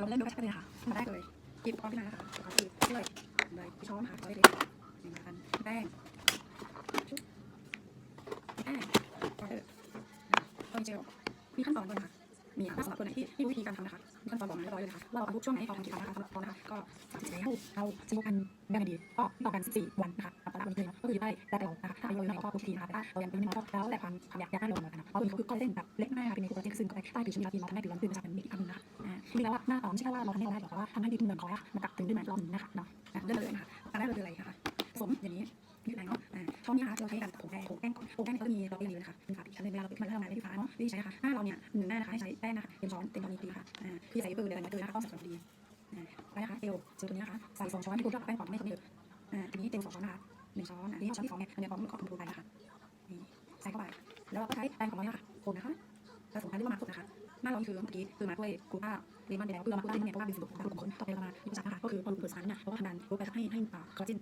เราเล่นดูกันเลยค่ะมาแรกเลยหยิบก้อนขึ้นมานะคะก็คือเลยใบช้อนค่ะใบเล็กๆนี่มากันแป้งแป้งเออเจลมีขั้นตอนด้วยนะคะ มีค่ะสำหรับคนไหนที่ที่วิธีการทำนะคะมีขั้นตอนบอกมาเรียบร้อยเลยนะคะว่าเราทำทุกช่วงไหนตอนกี่วันนะคะสำหรับตอนนะคะก็สามสิบแล้วเราจะดูกันเดือนไหนดีก็ต่อกัน14วันนะคะตามตารางวันนี้เลยก็คือได้ได้ตลอดนะคะถ้าอายุน้อยก็ทุกทีนะคะแต่เรายังเป็นน้อยก็แล้วแต่ความความอยากอยากได้ลงมากันนะเพราะตันคือคอลลาเจนแบบเล็กมากเป็นมีโปรตีนซึ่งเข้าไปใต้ผิวชั้นดีเราทำให้ผิวเราตื่นมาจากเป็นอีกอันนึงนะคะจริงแล้วหน้าตอนไม่ใช่แค่ว่าเราทำให้เราได้หรอกแต่ว่าทำให้ดีขึ้นเหมือนคอยอะมันกลับถึงได้ไหมรอบนึงนะคะเนาะอะเลยนะคะอันแรกเราคืออะไรนะคะผสมอย่างนี้ยืดแรงเนาะอ่าช่องนี้นะคะเราใช้การผงแป้งผงแป้งก่อนผงแป้งเนี่ยก็จะมีเราเรียนเลยนะคะ เป็นฝาอีกชั้นหนึงเวลาเรามันเริ่มมาในที่ฟ้าเนาะวิธีใช้นะคะหน้าเราเนี่ยหนึ่งหน้านะคะให้ใช้แป้งนะคะเต็มช้อนเต็มตอนนี้ดีค่ะอ่าคือใส่เยอะเกินเลยนะเกินนะคะต้องใส่ช้อนพอดีไปนะคะเจลเจลตัวนี้นะคะใส่สองช้อนที่คุณชอบแป้งก่อนไม่ต้องเยอะอ่าทีนี้เจลสองช้อนนะคะหนึ่งช้อนอันนี้ช้อนที่สองเนี่ยอันนี้พร้อมกับคุณครูไปนะคะนี่ใส่เข้าไปแล้วเราก็ใช้แป้งของเราเนี่ยค่ะคนนะคะผสมกันเรียกว่ามาคนนะคะหน้าเราคือเมื่อกี้คือมาด้วยกูต้าเลมอนแล้วคือมากูต้าเนี่ยเพราะว่าเป็นสิ่งของคนต่อไปเรามาที่จักนะคะก็คือพอรูปเปิดชั้นเนี่ยเพราก็ทำงานรูปไปให้ให้คอลลาเจน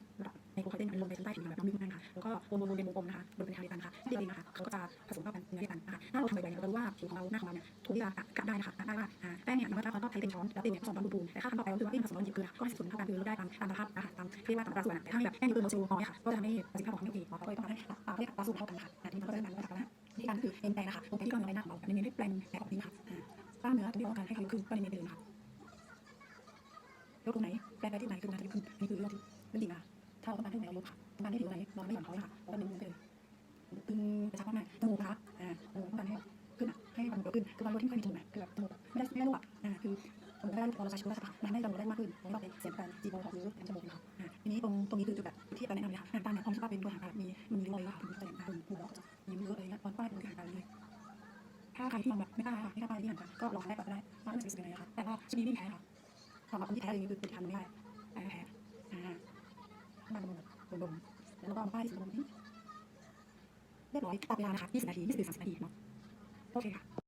ระดับในโคลลาเจนมันลงไปชั้นใต้ผิวแบบน้ำลึกนั่นค่ะแล้วก็วนวนวนเป็นวงกลมนะคะบนเป็นทางเดียวกันค่ะที่เดียวกันนะคะเขาก็จะผสมเข้ากันเนื้อเดียวกันนะคะถ้าเราทำบ่อยๆเนี่ยเรารู้ว่าผิวของเราหน้าของเราเนี่ยถูกที่จะกะได้นะคะกะได้ว่าแป้งเนี่ยมันก็ต้องใช้เป็นช้อนแล้วเป็นเนี่ยผสมตามปูนแต่ถ้าขั้นต่อไปก็คือว่าเอ้ผสมตามหยิบเกลือก็ให้ส่วนเท่ากันคือลดได้ตามตามสภาพนะคะตามที่ว่าตามตราส่วนแต่ถ้าแบบแป้งเกินโมชูของเนี่ยค่ะก็จะทำให้ประสิทธิภาพของไม่ดีเราก็เลยต้องการให้ตาเรียกตาสูตรเท่ากันค่ะที่มันก็จะเป็นการระดับนะวิธีการก็คือเป็นแปรงนะคะตรงที่กล้ามเนื้อใบหน้าของเราแบบนี้ให้แปรงแบบนี้ค่ะกล้ามเนื้อตรงที่เราต้องการให้เขายกขึ้นก็เลยมีไปเลยนะคะยกตรงไหนแปลงไปที่ไหนคือตรงนั้นจะยกขึ้นอันนี้คือเรื่องที่เรื่องจริงนะคะ ถ้าเราต้องการให้ไหนาลดค่ะต้องการให้ผิวไหนเราไม่หย่อนคอยค่ะเราก็เน้นไปเลยตึงกระชับมากๆจมูกนะคะอ่าจมูกต้องการให้ขึ้นอะให้มันยกขึ้นคือมันลดที่ไม่ค่อยมีจมูกนะคือแบบจมูกไม่ได้ไม่ได้รูปอะอ่าคือจมูกไม่ได้รูปพอเราใช้ชุดแล้วค่ะมันให้จมูกได้มากขึ้นแล้วก็เป็นเสียงการจีบอลของหรือแจมูกนะคะอ่าทีนี้ตรงตรงนี้คือจุดแบบที่เราแนะนำเลยค่ะหางตาเนี่ยความที่ว่าเป็นตัวหางตามีมันมีรอยค่ะเป็นตัวอย่างตาเป็นหูเราจะมีเยอะอะไรเลยนะตอนป้ายเป็นหางตาเลยถ้าใครที่ยังแบบไม่กล้าค่ะไม่กล้าไปที่หันค่ะก็ลองแรกก่อนก็ได้ว่ามันจะรู้สึกยังไงนะคะแต่ว่าชุดนี้ไม่แพ้ค่ะสำหรับคนที่แพ้เลยคือเป็นทำไม่ได้แพ้ ดมแล้วก็ป้ายที่สีดมนี้เรียบร้อยตัดเวลานะคะ20นาที20 30นาทีเนาะโอเคค่ะ